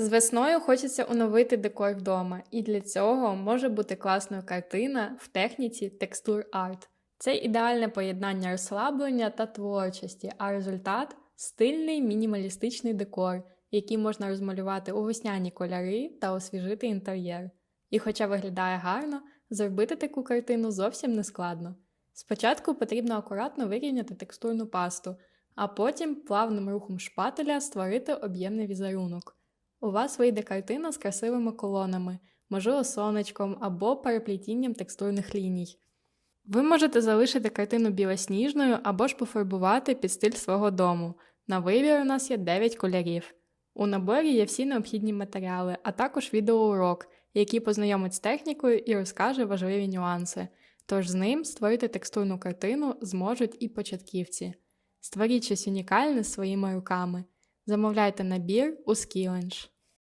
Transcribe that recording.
З весною хочеться оновити декор вдома, і для цього може бути класною картина в техніці текстур арт. Це ідеальне поєднання розслаблення та творчості, а результат стильний мінімалістичний декор, який можна розмалювати у весняні кольори та освіжити інтер'єр. І хоча виглядає гарно, зробити таку картину зовсім не складно. Спочатку потрібно акуратно вирівняти текстурну пасту, а потім плавним рухом шпателя створити об'ємний візерунок. У вас вийде картина з красивими колонами, можливо, сонечком або переплетінням текстурних ліній. Ви можете залишити картину білосніжною або ж пофарбувати під стиль свого дому. На вибір у нас є 9 кольорів. У наборі є всі необхідні матеріали, а також відеоурок, який познайомить з технікою і розкаже важливі нюанси. Тож з ним створити текстурну картину зможуть і початківці. Створіть щось унікальне своїми руками. Замовляйте набір у Skillenge.